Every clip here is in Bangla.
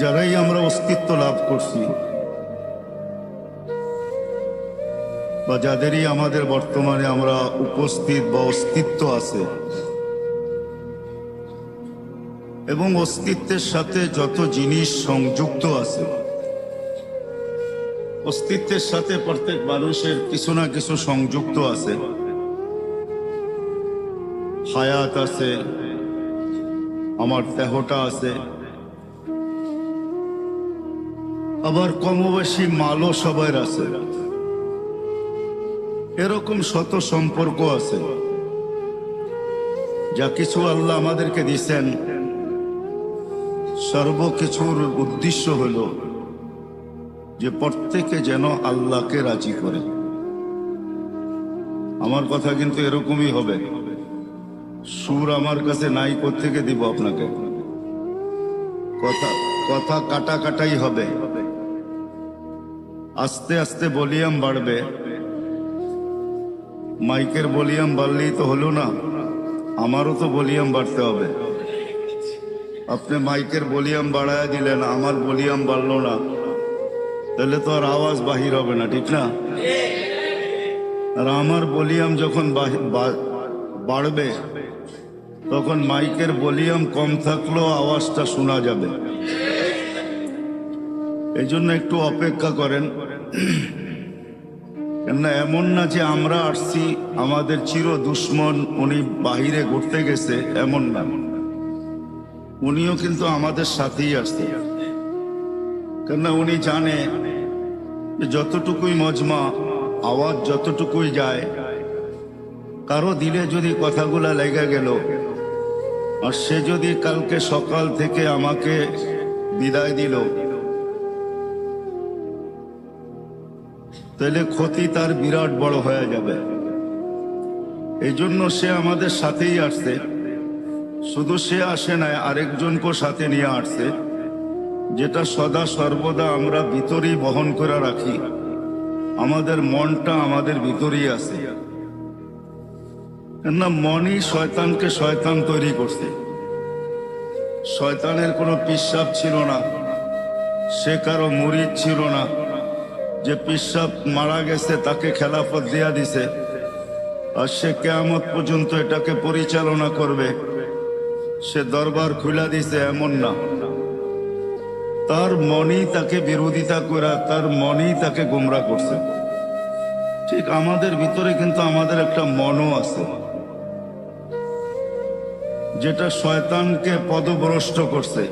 যারাই আমরা অস্তিত্ব লাভ করছি, বা যাদেরই আমাদের বর্তমানে আমরা উপস্থিত বা অস্তিত্ব আছে, এবং অস্তিত্বের সাথে যত জিনিস সংযুক্ত আছে, অস্তিত্বের সাথে প্রত্যেক মানুষের কিছু না কিছু সংযুক্ত আছে, হায়াত আছে, আমার দেহটা আছে আবার কমবেশি মালও সবার আছে। এরকম শত সম্পর্ক আছে। যা কিছু আল্লাহ আমাদেরকে দিছেন সর্বকিছুর উদ্দেশ্য হল যে প্রত্যেকে যেন আল্লাহকে রাজি করে। আমার কথা কিন্তু এরকমই হবে। সুর আমার কাছে নাই থেকে দিব আপনাকে? কথা কথা কাটা কাটাই হবে। আস্তে আস্তে ভলিউম বাড়বে। মাইকের ভলিউম বাড়লেই তো হলো না, আমারও তো ভলিউম বাড়তে হবে। আপনি মাইকের ভলিউম বাড়ায় দিলেন, আমার ভলিউম বাড়লো না। তাহলে তো আর আওয়াজ বাহির হবে না, ঠিক না? আর আমার ভলিউম যখন বাড়বে, তখন মাইকের ভলিউম কম থাকলেও আওয়াজটা শোনা যাবে। এই জন্য একটু অপেক্ষা করেন। কেননা এমন না যে আমরা আসছি, আমাদের চির দুশ্মন উনি বাহিরে ঘুরতে গেছে, এমন না। উনিও কিন্তু আমাদের সাথেই আসছে। কেননা উনি জানে যতটুকুই মজমা, আওয়াজ যতটুকুই যায়, কারও দিলে যদি কথাগুলা লেগে গেল, আর সে যদি কালকে সকাল থেকে আমাকে বিদায় দিল তাহলে ক্ষতি তার বিরাট বড় হয়ে যাবে। এই জন্য সে আমাদের সাথেই আসছে। শুধু সে আসে না আরেকজনকে সাথে নিয়ে আসছে, যেটা সদা সর্বদা আমরা ভিতরেই বহন করে রাখি। আমাদের মনটা আমাদের ভিতরেই আছে। না মনই শয়তানকে শয়তান তৈরি করছে। শয়তানের কোনো পিসাব ছিল না। সে কারও মুরিদ ছিল না। যে পিসাব মারা গেছে, তাকে খেলাফত দেয়া দিছে। আর সে কেয়ামত পর্যন্ত এটাকে পরিচালনা করবে। সে দরবার খুলা দিছে এমন না। তার মনই তাকে বিরোধিতা করা, তার মনই তাকে গুমরা করছে। ঠিক আমাদের ভিতরে কিন্তু আমাদের একটা মনও আছে। যেটা শয়তানকে পদভ্রষ্ট করছে।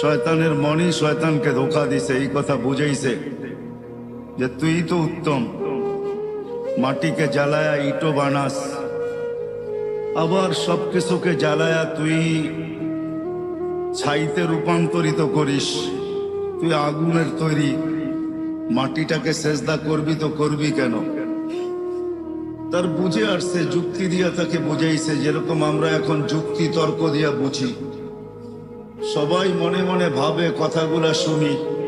শয়তানের মনই শয়তানকে ধোকা দিছে, এই কথা বুঝাইছে। যে তুই তো উত্তম। মাটিকে জ্বালায়া ইটো বানাস। আবার সব কিছুকে জ্বালায়া তুই ছাইতে রূপান্তরিত করিস। তুই আগুনের তৈরি। মাটিটাকে সেজদা করবি তো করবি কেন? তার বুঝে আসছে, যুক্তি দিয়া তাকে বুঝাইছে, যেরকম আমরা এখন যুক্তি, তর্ক দিয়া বুঝি। সবাই মনে মনে ভাবে, কথাগুলা শুনি।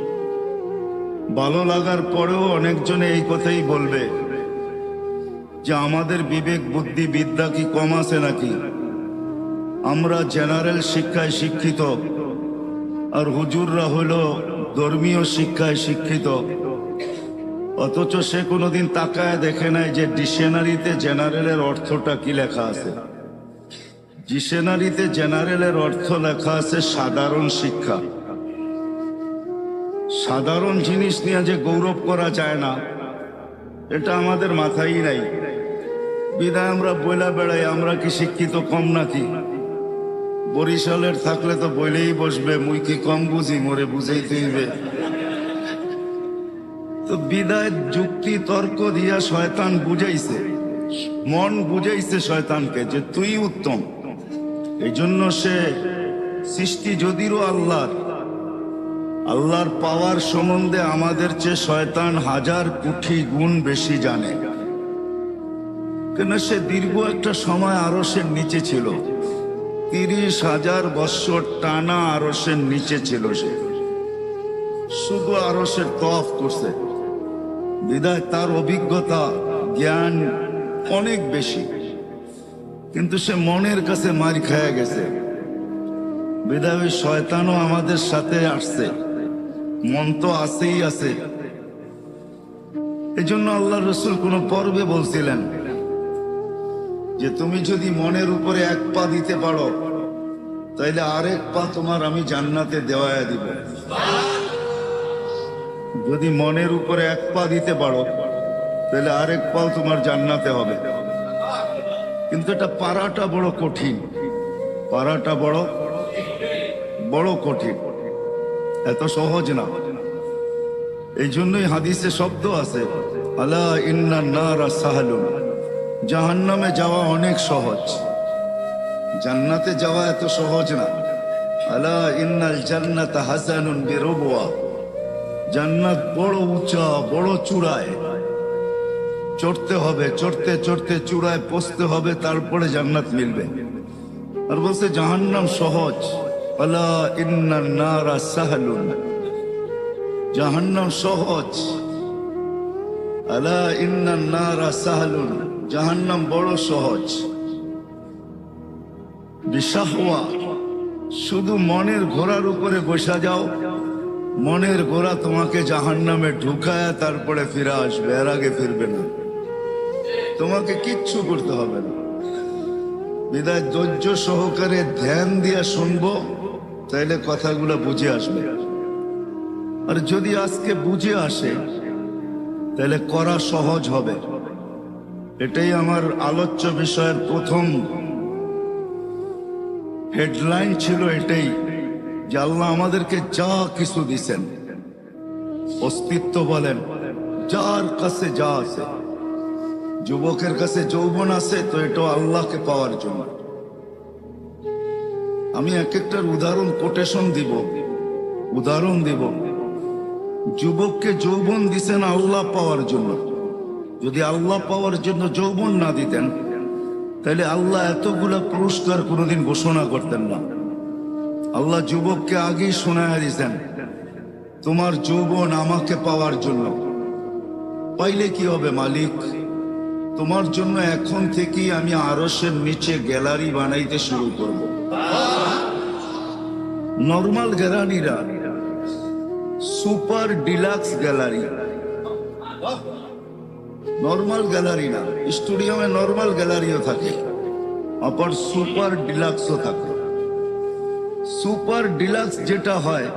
ভালো লাগার পরেও অনেকজনে এই কথাই বলবে যে আমাদের বিবেক বুদ্ধি বিদ্যা কি কম আছে নাকি? আমরা জেনারেল শিক্ষায় শিক্ষিত আর হুজুররা হলো ধর্মীয় শিক্ষায় শিক্ষিত। অথচ সে কোনোদিন তাকায় দেখে নাই যে ডিকশনারিতে জেনারেলের অর্থটা কি লেখা আছে। ডিকশনারিতে জেনারেলের অর্থ লেখা আছে সাধারণ শিক্ষা। সাধারণ জিনিস নিয়ে যে গৌরব করা যায় না, এটা আমাদের মাথায় নাই। বিদায় আমরা বইলা বেড়াই আমরা কি শিক্ষিত কম নাকি? বরিশালের থাকলে তো বইলেই বসবে, মুই কি কম বুঝি? মোরে বুঝাইতে হইবে তো বিদায় যুক্তি, তর্ক দিয়া শয়তান বুঝাইছে। মন বুঝাইছে শয়তানকে যে তুই উত্তম। এই জন্য সে সৃষ্টি যদিও আল্লাহর আল্লাহর পাওয়ার সম্বন্ধে আমাদের চেয়ে শয়তান হাজার কুঠি গুণ বেশি জানে। কেন সে দীর্ঘ একটা সময় আরসের নিচে ছিল। তিরিশ হাজার বৎসর টানা আরসের নিচে ছিল সে। শুধু আরসের তফ করছে। বিদায় তার অভিজ্ঞতা, জ্ঞান অনেক বেশি। কিন্তু সে মনের কাছে মার খায়া গেছে। বিদায় শয়তানও আমাদের সাথে আসছে। মন তো আছেই আছে। এই জন্য আল্লাহ রসুল কোন পর্বে বলছিলেন যে, তুমি যদি মনের উপরে এক পা দিতে পারো, তাইলে আরেক পা তোমার আমি জান্নাতে দেওয়ায় দিব। যদি মনের উপরে এক পা দিতে পারো তাহলে আরেক পাও তোমার জান্নাতে হবে। কিন্তু এটা পারাটা বড় কঠিন। পারাটা বড় বড় কঠিন। এত সহজ না। এই জন্যই হাদিসে শব্দ আছে, আলা ইন্না নারা সাহালুন। জাহান্নামে যাওয়া অনেক সহজ। জান্নাতে যাওয়া এত সহজ না। আলা ইন্নাল জান্নাত হাসানুন বিরবুয়া জান্নাত বড় উঁচা, বড় চূড়ায়। চড়তে হবে, চড়তে চড়তে চূড়ায় পৌঁছতে হবে, তারপরে জান্নাত মিলবে। আর বলছে, জাহান্নাম সহজ। আলা ইন্নান নারা সাহালুন। জাহান্নাম সহজ। আলা ইন্নান নারা সাহালুন। জাহান্নাম বড় সহজ। বিশাহওয়া। শুধু মনের ঘোড়ার উপরে বসা যাও। মনের ঘোড়া তোমাকে জাহান্নামে ঢুকায় তারপরে ফিরে আসবে, এর আগে ফিরবে না। তোমাকে কিচ্ছু করতে হবে না। বিদায় ধৈর্য সহকারে ধ্যান দিয়া শুনব। তাইলে কথাগুলো বুঝে আসবে। আর যদি আজকে বুঝে আসে তাহলে করা সহজ হবে। এটাই আমার আলোচ্য বিষয়ের প্রথম হেডলাইন ছিল এটাই, যে আল্লাহ আমাদেরকে যা কিছু দিছেন, অস্তিত্ব বলেন, যার কাছে যা আছে, যুবকের কাছে যৌবন আছে, তো এটা আল্লাহকে পাওয়ার জন্য। আমি এক একটার উদাহরণ কোটেশন দিব। উদাহরণ দিব। যুবককে যৌবন দিছেন আল্লাহ পাওয়ার জন্য। যদি আল্লাহ পাওয়ার জন্য যৌবন না দিতেন, তাহলে আল্লাহ এতগুলা পুরস্কার কোনোদিন ঘোষণা করতেন না। আল্লাহ যুবককে আগেই শোনায় দিতেন তোমার যৌবন আমাকে পাওয়ার জন্য। পাইলে কি হবে মালিক? তোমার জন্য এখন থেকেই আমি আরসের নিচে গ্যালারি বানাইতে শুরু করব। Normal গ্যালারিরা super deluxe gallery normal gallery না স্টুডিয়ামে নর্মাল গ্যালারিও থাকে আবার সুপার ডিলাক্সও থাকে সুপার ডিলাক্স যেটা হয়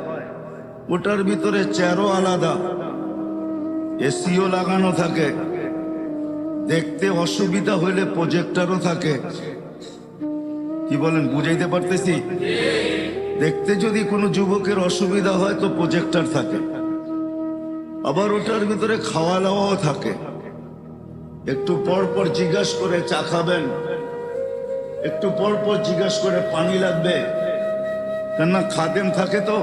ওটার ভিতরে চেয়ারও আলাদা এসিও লাগানো থাকে দেখতে অসুবিধা হইলে প্রজেক্টারও থাকে কি বলেন বুঝাইতে পারতেছি দেখতে যদি কোনো যুবকের অসুবিধা হয়, তো প্রজেক্টার থাকে। আবার ওটার ভিতরে খাওয়া দাওয়াও থাকে। একটু পর পর জিজ্ঞাসা করে চা খাবেন। একটু পর পর জিজ্ঞাসা করে পানি লাগবে। কেননা খাদেম থাকে তো।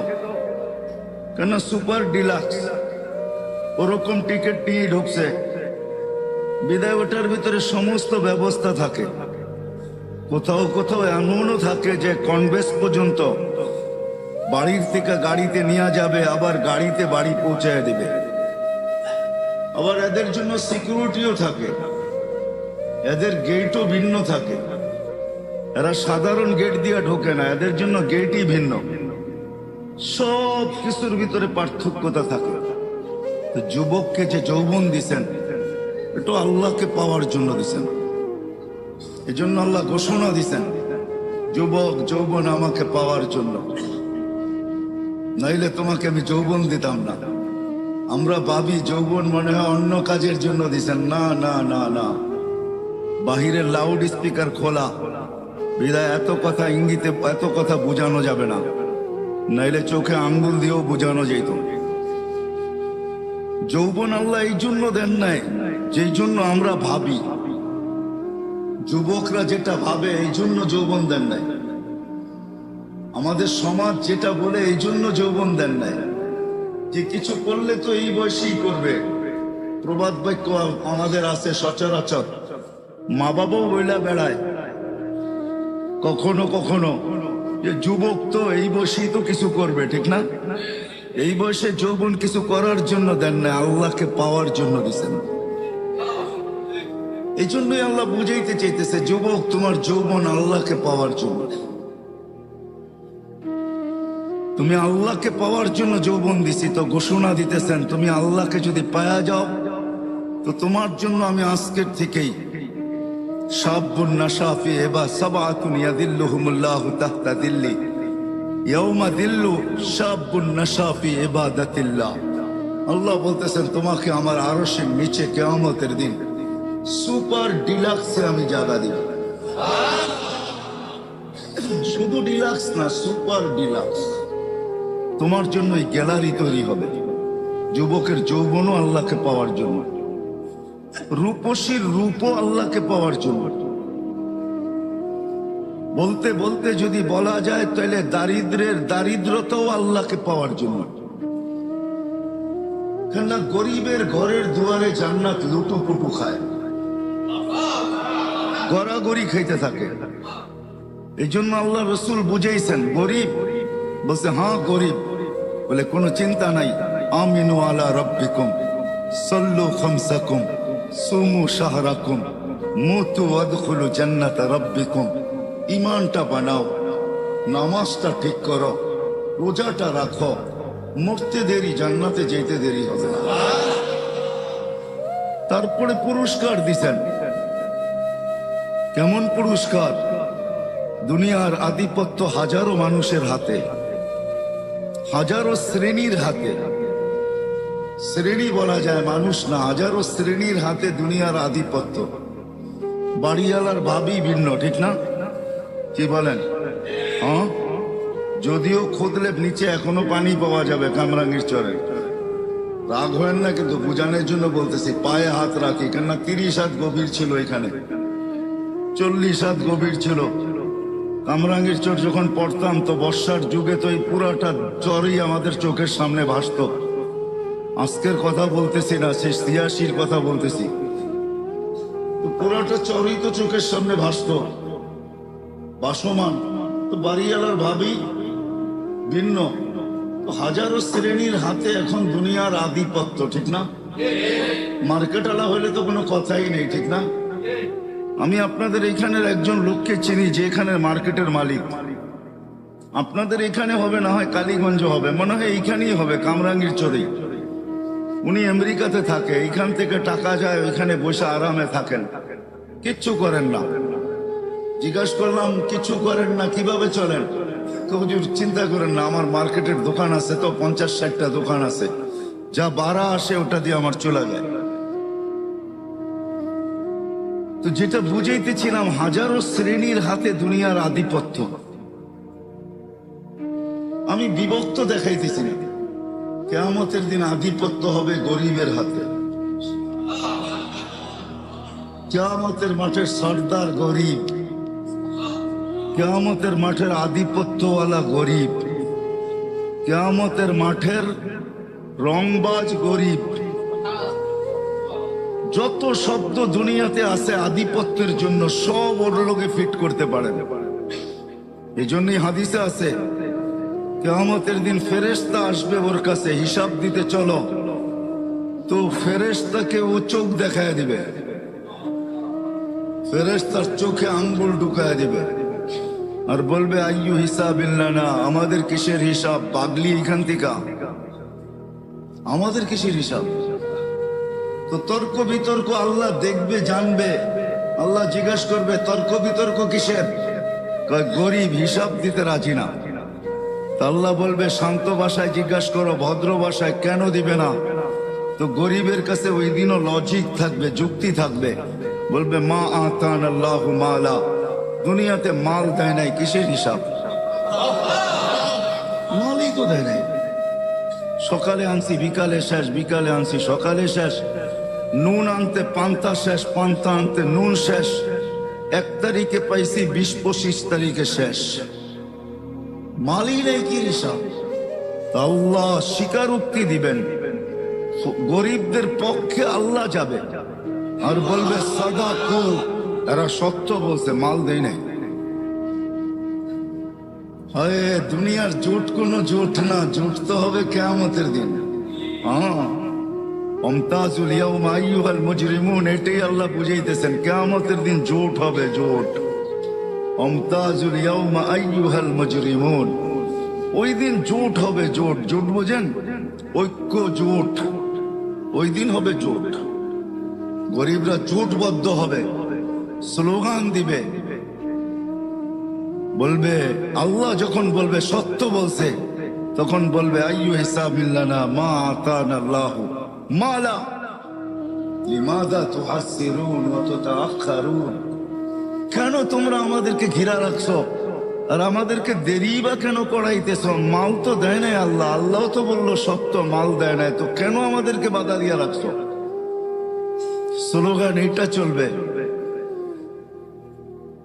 কেননা সুপার ডিলাক্স। ওরকম টিকিট নিয়ে ঢুকছে। বিদায় ওটার ভিতরে সমস্ত ব্যবস্থা থাকে। কোথাও কোথাও এমনও থাকে যে কনভেস পর্যন্ত বাড়ির থেকে গাড়িতে নিয়ে যাবে, আবার গাড়িতে বাড়ি পৌঁছায় দেবে। আবার এদের জন্য সিকিউরিটিও থাকে। এদের গেটও ভিন্ন থাকে। এরা সাধারণ গেট দিয়ে ঢোকে না, এদের জন্য গেটই ভিন্ন। সব কিছুর ভিতরে পার্থক্যতা থাকে। যুবককে যে যৌবন দিছেন এটা আল্লাহকে পাওয়ার জন্য দিছেন। এজন্য আল্লাহ ঘোষণা দিছেন, যুবক, যৌবন আমাকে পাওয়ার জন্য। নাইলে তোমাকে আমি যৌবন দিতাম না। আমরা ভাবি যৌবন মনে হয় অন্য কাজের জন্য দিছেন। না না না না। বাহিরের লাউড স্পিকার খোলা। বিদায়, এত কথা ইঙ্গিতে, এত কথা বোঝানো যাবে না। নাইলে চোখে আঙ্গুল দিয়েও বোঝানো যেত। যৌবন আল্লাহ এই জন্য দেন নাই, যেই জন্য আমরা ভাবি। যুবকরা যেটা ভাবে, এই জন্য যৌবন দেন নাই। আমাদের সমাজ যেটা বলে, এই জন্য যৌবন দেন নাই। যে কিছু করলে তো এই বয়সেই করবে। প্রবাদ বাক্য আমাদের আছে সচরাচর। মা বাবাও বইলা বেড়ায়। কখনো কখনো যে যুবক তো এই বয়সেই তো কিছু করবে, ঠিক না? এই বয়সে যৌবন কিছু করার জন্য দেন না আল্লাহকে পাওয়ার জন্য দিছেন। এই জন্যই আল্লাহ বুঝাইতে চাইতেছে, যুবক, তোমার যৌবন আল্লাহকে পাওয়ার জন্য। তুমি আল্লাহকে পাওয়ার জন্য যৌবন দিছি, তো ঘোষণা দিতেছেন, তুমি আল্লাহকে যদি পায়া যাও, তো তোমার জন্য আমি আজকের থেকেই দিল্লি আল্লাহ বলতেছেন, তোমাকে আমার নিচে কিয়ামতের দিন সুপার ডিলাক্সে আমি জায়গা দিব। শুধু ডিলাক্স না, সুপার ডিলাক্স। তোমার জন্য এই গ্যালারি তৈরি হবে। যুবকের যৌবনও আল্লাহকে পাওয়ার জন্য। রূপসীর রূপও আল্লাহকে পাওয়ার জন্য। বলতে বলতে যদি বলা যায়, তাহলে দারিদ্রের দারিদ্রতাও আল্লাহকে পাওয়ার জন্য। কেননা গরিবের ঘরের দুয়ারে জান্নাত লুটুপুটু খায়। গড়াগড়ি খাইতে থাকে। এই জন্য আল্লাহ রসুল বুঝাইছেন, গরিব। বলছে হ্যাঁ গরিব। বলে, কোনো চিন্তা নাই। আমিনু আলা রব্বিকুম, সল্লু খামসাকুম, সুমু শাহরাকুম, মুতু আদখুলু জান্নাত রব্বিকুম। ইমানটা বানাও, নামাজটা ঠিক করো, রোজাটা রাখো, মরতে দেরি, জান্নাতে যেতে দেরি হবে তারপরে পুরস্কার দিছেন। কেমন পুরস্কার? দুনিয়ার আধিপত্য হাজারো মানুষের হাতে। হাজারো শ্রেণির হাতে। শ্রেণি বলা যায় মানুষ না, হাজারো শ্রেণির হাতে দুনিয়ার আধিপত্য। বাড়িওয়ালার ভাবি ভিন্ন, ঠিক না? কি বলেন? হ্যাঁ যদিও খুদলে নিচে এখনও পানি পাওয়া যাবে কামরাঙ্গির চরে। রাগ হয় না, কিন্তু বুঝানোর জন্য বলতেছি, পায়ে হাত রাখি, কেননা তিরিশ হাত গভীর ছিল এখানে। চল্লিশ হাত গভীর ছিল। কামরাঙ্গীর চর যখন পড়তাম, তো বর্ষার যুগে তো এই পুরাটা চরই আমাদের চোখের সামনে ভাসত। আজকের কথা বলতেছি না শেষ তিয়াশির কথা বলতেছি। পুরাটা চরই তো চোখের সামনে ভাসত। বাসমান তো বাড়িওয়ালার ভাবি ভিন্ন। তো হাজারো শ্রেণির হাতে এখন দুনিয়ার আধিপত্য, ঠিক না? মার্কেট আলা হলে তো কোনো কথাই নেই, ঠিক না? আমি আপনাদের এখানের একজন লোককে চিনি যে এখানের মার্কেটের মালিক। আপনাদের এখানে হবে না হয় কালীগঞ্জ হবে, মনে হয় এইখানেই হবে, কামরাঙ্গির চরেই উনি আমেরিকাতে থাকে এইখান থেকে টাকা যায়, ওইখানে বসে আরামে থাকেন। কিচ্ছু করেন না। জিজ্ঞাসা করলাম, কিছু করেন না, কীভাবে চলেন? চিন্তা করেন না, আমার মার্কেটের দোকান আছে তো, পঞ্চাশ ষাটটা দোকান আছে। যা বাড়া আসে, ওটা দিয়ে আমার চলে যায়। তো যেটা বুঝাইতেছিলাম, হাজারো শ্রেণির হাতে দুনিয়ার আধিপত্য। আমি বিভক্ত দেখাইতেছি কেয়ামতের দিন আধিপত্য হবে গরিবের হাতে। কেয়ামতের মাঠের সর্দার গরিব। কেয়ামতের মাঠের আধিপত্যওয়ালা গরিব। কেয়ামতের মাঠের রংবাজ গরিব। যত শব্দ দুনিয়াতে আছে আধিপত্যের জন্য সব ওর লোকে ফিট করতে পারেন এই জন্যই হাদিসে আছে, কেয়ামতের দিন ফেরেশতা আসবে ওর কাছে, হিসাব দিতে চলো। তো ফেরেশতাকে ও চোখ দেখায় দিবে। ফেরেশতার চোখে আঙ্গুল ঢুকায় দিবে। আর বলবে, আইয়ু হিসাব না আমাদের কিসের হিসাব? পাগলি এখান থেকে। আমাদের কিসের হিসাব? তো তর্ক বিতর্ক আল্লাহ দেখবে, জানবে। আল্লাহ জিজ্ঞাসা করবে, তর্ক বিতর্ক কিসের? গরিব হিসাব দিতে রাজি না। আল্লাহ বলবে, শান্ত ভাষায় জিজ্ঞাসা করো, ভদ্র ভাষায় কেন দিবে না? তো গরিবের কাছে ওই দিনও লজিক থাকবে, যুক্তি থাকবে। বলবে, মা আতান আল্লাহ মালা। দুনিয়াতে মাল দেয় নাই, কিসের হিসাব? মালই তো দেয় নাই। সকালে আনছি, বিকালে শেষ, বিকালে আনছি, সকালে শেষ। নুন আনতে পান্তা শেষ, পান্তা আনতে নুন শেষ। এক তারিখে পাইছি বিশ পঁচিশ তারিখে শেষ। নেই কি হিসাব? আল্লাহ স্বীকারোক্তি দিবেন। গরিবদের পক্ষে আল্লাহ যাবে। আর বলবে, সাদা কু এরা সত্য বলছে, মাল দেয় নাই। দুনিয়ার জোট কোনো জোট না, জোট তো হবে কেয়ামতের দিন। হ্যাঁ। অমতাজুল ইয়াউমা আইয়ুহাল মুজরিমুন, এটাই আল্লাহ বুঝাইতেছেন, কেয়ামতের দিন জোট হবে, জোট। অমতাজুল ইয়াউমা আইয়ুহাল মুজরিমুন, ওই দিন জোট হবে, জোট। জোট বোঝেন? ঐক্য জোট। ওই দিন হবে জোট। গরিবরা জোটবদ্ধ হবে, স্লোগান দিবে। বলবে, আল্লাহ যখন বলবে সত্য বলছে, তখন বলবে, আইয়ু হিসাবিল্লানা মা আতান আল্লাহ। মালা লিমাদা তুহাসসিরুন ওয়া তুতাআখারুন কেন তোমরা আমাদেরকে ঘিরা রাখছো? আর আমাদেরকে দেরি বা কেন করাইতেছ? মাল তো দেয় নাই আল্লাহ। আল্লাহ তো বলল, সত্য, মাল দেয় নাই। তো কেন আমাদেরকে বাধা দিয়ে রাখছো? স্লোগান এটা চলবে।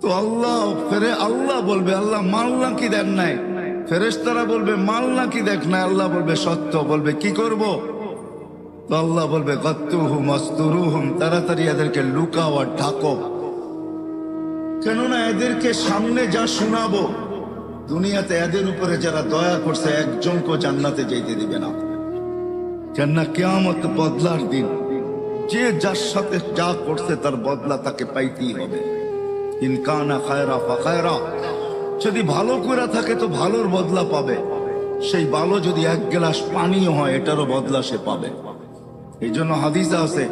তো আল্লাহ, ফেরে আল্লাহ বলবে, আল্লাহ মাল নাকি দেন নাই? ফেরেশতারা বলবে, মাল নাকি দেখ না আল্লাহ বলবে, সত্য। বলবে, কি করব? তো আল্লাহ বলবে, গত্তুহুম অস্তুরুহুম তাড়াতাড়ি এদেরকে লুকাও আর ঢাকো। কেননা এদেরকে সামনে যা শোনাবো, দুনিয়াতে এদের উপরে যারা দয়া করছে একজনকে জান্নাতে যেতে দিবে না। কেননা কেয়ামত বদলার দিন, যে যার সাথে যা করছে তার বদলা তাকে পাইতেই হবে। ইনকানা খায়রা ফাখায়রা যদি ভালো করে থাকে তো ভালোর বদলা পাবে। সেই ভালো যদি এক গ্লাস পানিও হয়, এটারও বদলা সে পাবে। এই জন্য হাদিসে আছে,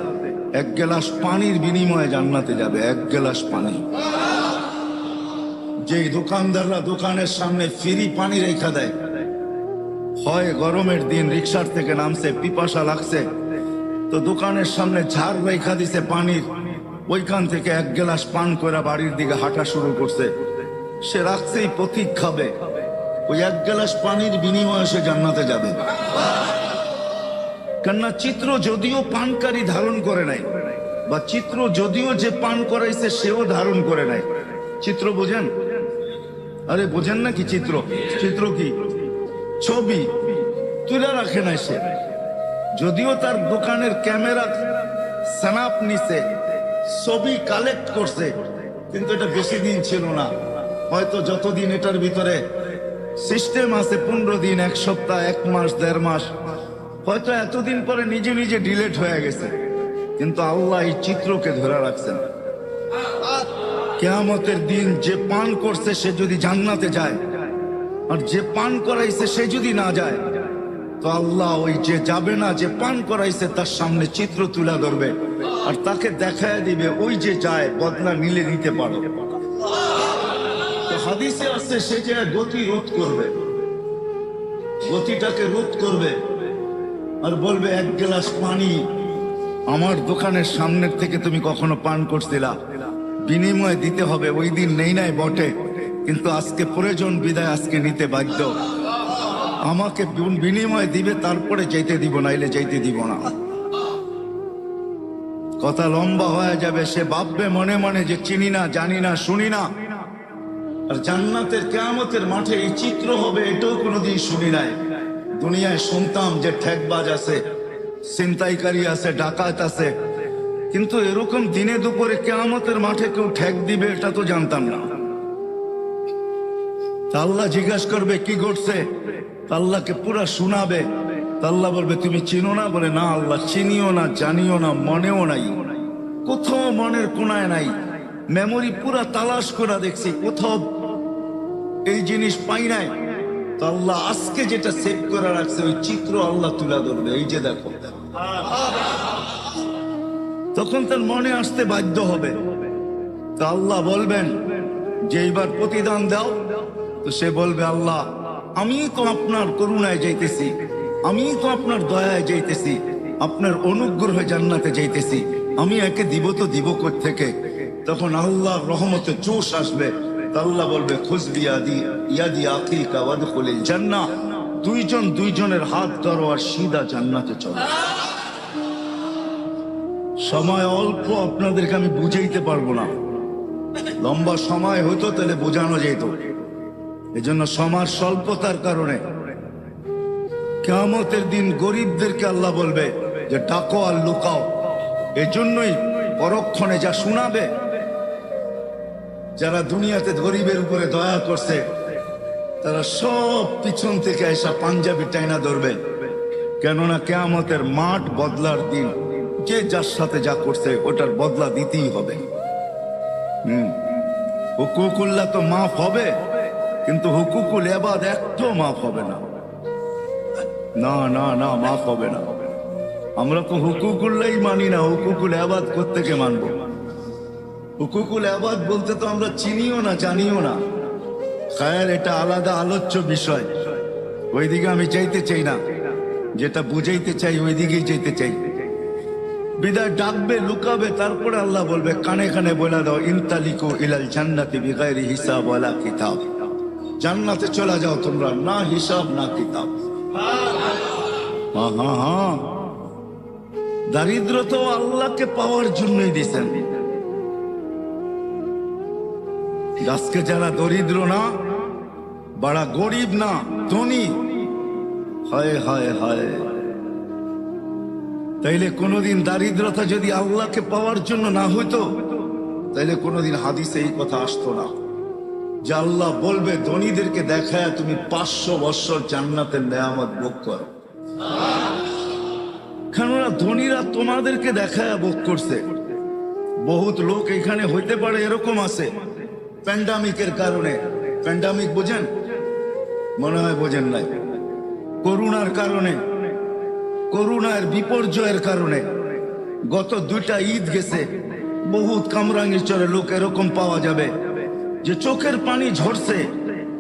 এক গ্লাস পানির বিনিময়ে জান্নাতে যাবে, এক গ্লাস পানি। যে দোকানদাররা দোকানের সামনে ফ্রি পানি রেখা দেয়, হয় গরমের দিন রিক্সার থেকে নামছে, পিপাসা লাগছে, তো দোকানের সামনে ঝাড় রেখা দিছে পানির, ওইখান থেকে এক গ্লাস পান করে বাড়ির দিকে হাঁটা শুরু করছে। সে রাখছেই পথিক খাবে, ওই এক গ্লাস পানির বিনিময়ে সে জান্নাতে যাবে। কেননা চিত্র যদিও পানকারী ধারণ করে নাই, বা চিত্র যদিও যে পান করাইছে সেও ধারণ করে নাই। চিত্র বোঝেন? আরে বোঝেন নাকি চিত্র? চিত্র কি? ছবি। তুলে রাখে নাই সে। যদিও তার দোকানের ক্যামেরা স্ন্যাপ নিছে, ছবি কালেক্ট করছে, কিন্তু এটা বেশি দিন ছিল না। হয়তো যতদিন এটার ভিতরে সিস্টেম আছে, পনেরো দিন, এক সপ্তাহ, এক মাস, দেড় মাস হয়তো এতদিন পরে নিজে নিজে ডিলেট হয়ে গেছে। কিন্তু আল্লাহ এই চিত্রকে ধরে রাখছেন। কেয়ামতের দিন যে পান করছে সে যদি জান্নাতে যায়, আর যে পান করাইছে সে যদি না যায়, তো আল্লাহ ওই যে যাবে না, যে পান করাইছে তার সামনে চিত্র তুলে ধরবে, আর তাকে দেখায় দিবে, ওই যে যায়, বদলা নিলে নিতে পারো। হাদিসে আসছে সে যে গতি রোধ করবে, গতিটাকে রোধ করবে আর বলবে, এক গ্লাস পানি আমার দোকানের সামনের থেকে তুমি কখনো পান করছিলা। বিনিময় দিতে হবে, ওই দিন নেই নাই বটে। কিন্তু আজকে প্রয়োজন বিদায়, আজকে নিতে বাধ্য। আমাকে বিনিময় দিবে, তারপরে যেতে দিব, নাইলে যেতে দিব না। কথা লম্বা হয়ে যাবে, সে ভাববে মনে মনে যে চিনি না, জানি না, শুনি না। আর জান্নাতের কেয়ামতের মাঠে এই চিত্র হবে, এটাও কোনোদিন শুনি নাই। দুনিয়ায় শুনতাম যে ঠেকবাজ আছে, ছিনতাইকারী আছে, ডাকাত আছে। কিন্তু এরকম দিনে দুপুরে কেয়ামতের মাঠে কেউ ঠেক দিবে এটা তো জানতাম না। তা আল্লাহ জিজ্ঞাসা করবে, কি ঘটছে? তা আল্লাহকে পুরা শোনাবে। তা আল্লাহ বলবে, তুমি চিনো না? বলে, না আল্লাহ, চিনিও না, জানিও না, মনেও নাই। কোথাও মনের কোনায় নাই। মেমোরি পুরা তালাশ করা দেখছি, কোথাও এই জিনিস পাই নাই। তো আল্লাহ আজকে যেটা সেভ করে রাখছে, ওই চিত্র আল্লাহ তুলে ধরবে। এই যে দেখো। তখন তার মনে আসতে বাধ্য হবে। তো আল্লাহ বলবেন, যে এইবার প্রতিদান দাও। তো সে বলবে, আল্লাহ, আমি তো আপনার করুণায় যাইতেছি। আমি তো আপনার দয়ায় যাইতেছি। আপনার অনুগ্রহে জান্নাতে যাইতেছি। আমি একে দিব তো দিব থেকে তখন আল্লাহর রহমতে জোশ আসবে। আল্লাহ বলবে খুশবি আদি ইয়াদি আখি কাওয়াদ খুলিল জান্না দুইজন দুইজনের হাত ধরো আর সিধা জান্নাতে চলো। সময় অল্প, আপনাদেরকে আমি বুঝাইতে পারব না। লম্বা সময় হতো তাহলে বোঝানো যেত। এজন্য সমাজ স্বল্পতার কারণে কেমতের দিন গরিবদেরকে আল্লাহ বলবে যে, ডাকো আর লুকাও। এজন্যই পরক্ষণে যা শোনাবে যারা দুনিয়াতে গরিবের উপরে দয়া করছে, তারা সব পিছন থেকে এসা পাঞ্জাবি টাইনা ধরবে। কেননা কেয়ামতের মাঠ বদলার দিন, যে যার সাথে যা করছে, ওটার বদলা দিতেই হবে। হুম। হুকুকুল্লাহ তো মাফ হবে, কিন্তু হুকুকুল এবাদ একটাও মাফ হবে না। না না না, মাফ হবে না। আমরা তো হুকুকুল্লাই মানি না, হুকুকুল এবাদ থেকে মানবো? হুকুকুল আবাদ বলতে তো আমরা চিনিও না, জানিও না। খায়ার এটা আলাদা আলোচ্য বিষয়। ওইদিকে আমি চাইতে চাই না। যেটা বুঝাইতে চাই, ওইদিকেই যেতে চাই। বিদায় ডাকবে, লুকাবে, তারপরে আল্লাহ বলবে, কানে কানে বলে দাও, ইনতালিকু ইলাল জান্নাতি বিগাইরি হিসাব ওয়ালা কিতাব। জান্নাতে চলে যাও তোমরা, না হিসাব, না কিতাব। হ্যাঁ হ্যাঁ হ্যাঁ তো আল্লাহকে পাওয়ার জন্যই দিছেন। আজকে যারা দরিদ্র না, বড়া গরিব না, ধনী। হায় হায় হায়। তাইলে কোনোদিন দারিদ্রতা যদি আল্লাহকে পাওয়ার জন্য না হইতো, তাইলে কোনোদিন হাদিসে এই কথা আসতো না। যে আল্লাহ বলবে, ধনীদেরকে দেখায় তুমি পাঁচশো বৎসর জান্নাতের নেয়ামত ভোগ করো। কেননা ধনীরা তোমাদেরকে দেখায় ভোগ করছে। বহুত লোক এখানে হইতে পারে এরকম আছে। প্যান্ডামিকের কারণে। প্যান্ডামিক বোঝেন? মনে হয় বোঝেন নাই। করুণার কারণে করুণার বিপর্যয়ের কারণে গত দুইটা ঈদ গেছে, বহুত কামরাঙ্গির চরে লোক এরকম পাওয়া যাবে যে চোখের পানি ঝরছে,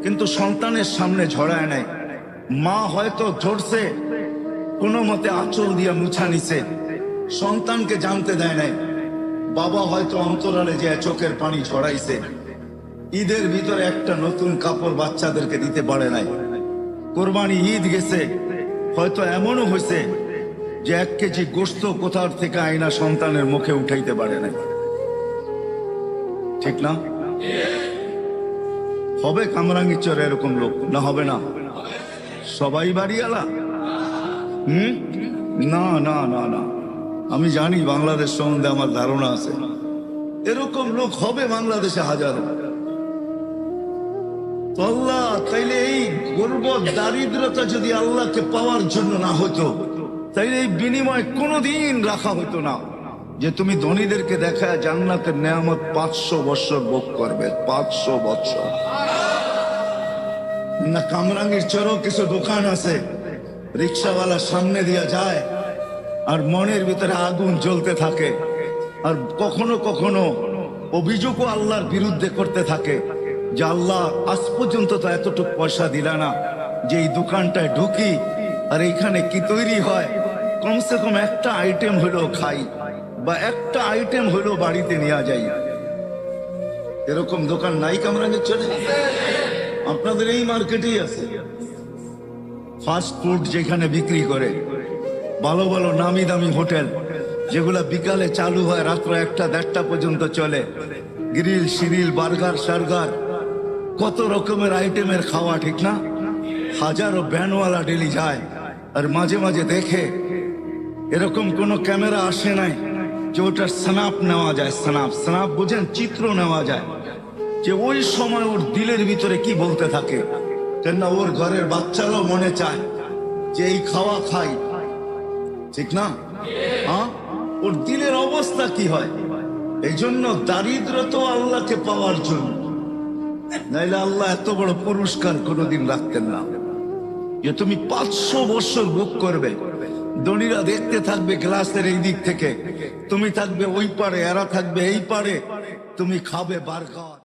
কিন্তু সন্তানের সামনে ঝরায় নাই। মা হয়তো ঝরছে, কোনো মতে আঁচল দিয়া মুছা নিছে, সন্তানকে জানতে দেয় নাই। বাবা হয়তো অন্তরালে যে চোখের পানি ঝরাইছে। ঈদের ভিতরে একটা নতুন কাপড় বাচ্চাদেরকে দিতে পারে নাই। কোরবানি ঈদ গেছে, হয়তো এমনও হয়েছে যে এক কেজি গোস্ত কোথার থেকে আয়না সন্তানের মুখে উঠাইতে পারে নাই। ঠিক না? হবে কামরাঙ্গির চরে এরকম লোক, না হবে না? সবাই বাড়িওয়ালা হুম? না না না না। আমি জানি বাংলাদেশ সম্বন্ধে আমার ধারণা আছে। এরকম লোক হবে বাংলাদেশে হাজারো। আল্লাহ, তাইলে এই গর্ব দারিদ্রতা যদি আল্লাহকে পাওয়ার জন্য না হতো তাইলে এই বিনিময় কোনোদিন রাখা হতো না। যে তুমি ধনীদেরকে দেখায় জান্নাতের নেয়ামত পাঁচশো বছর ভোগ করবে, পাঁচশো বছর। না, কামরাঙ্গির চরও কিছু দোকান আছে রিক্সাওয়ালা সামনে দিয়া যায়, আর মনের ভিতরে আগুন জ্বলতে থাকে, আর কখনো কখনো অভিযোগও আল্লাহর বিরুদ্ধে করতে থাকে। যে আজ পর্যন্ত তো এতটুকু পয়সা দিলা না, যে এই দোকানটায় ঢুকি, আর এইখানে কি তৈরি হয়? কমসে কম একটা আইটেম হলো খাই, বা একটা আইটেম হলো বাড়িতে নেওয়া যাই। এরকম দোকান নাই কামরাঙ্গের চলে? আপনাদের এই মার্কেটেই আছে। ফাস্ট ফুড যেখানে বিক্রি করে, ভালো ভালো নামি দামি হোটেল, যেগুলা বিকালে চালু হয় রাত্র একটা দেড়টা পর্যন্ত চলে। গ্রিল সিরিল বার্গার, সার্গার কত রকমের আইটেমের খাওয়া, ঠিক না? হাজারো ব্যানওয়ালা ডেলি যায়, আর মাঝে মাঝে দেখে এরকম কোনো ক্যামেরা আসে নাই যে ওটার স্নাপ নেওয়া যায় স্নাপ স্নাপ বুঝেন, চিত্র নেওয়া যায়। যে ওই সময় ওর দিলের ভিতরে কি বলতে থাকে? কেন ওর ঘরের বাচ্চারাও মনে চায় যে এই খাওয়া খাই। ঠিক না? হ্যাঁ? ওর দিলের অবস্থা কি হয়? এই জন্য দারিদ্র তো আল্লাহকে পাওয়ার জন্য নাইলে আল্লাহ এত বড় পুরস্কার কোনোদিন রাখতেন না। যে তুমি পাঁচশো বছর বুক করবে দড়িরা দেখতে থাকবে গ্লাসের এই দিক থেকে। তুমি থাকবে ওই পারে, এরা থাকবে এই পারে। তুমি খাবে বার্গার।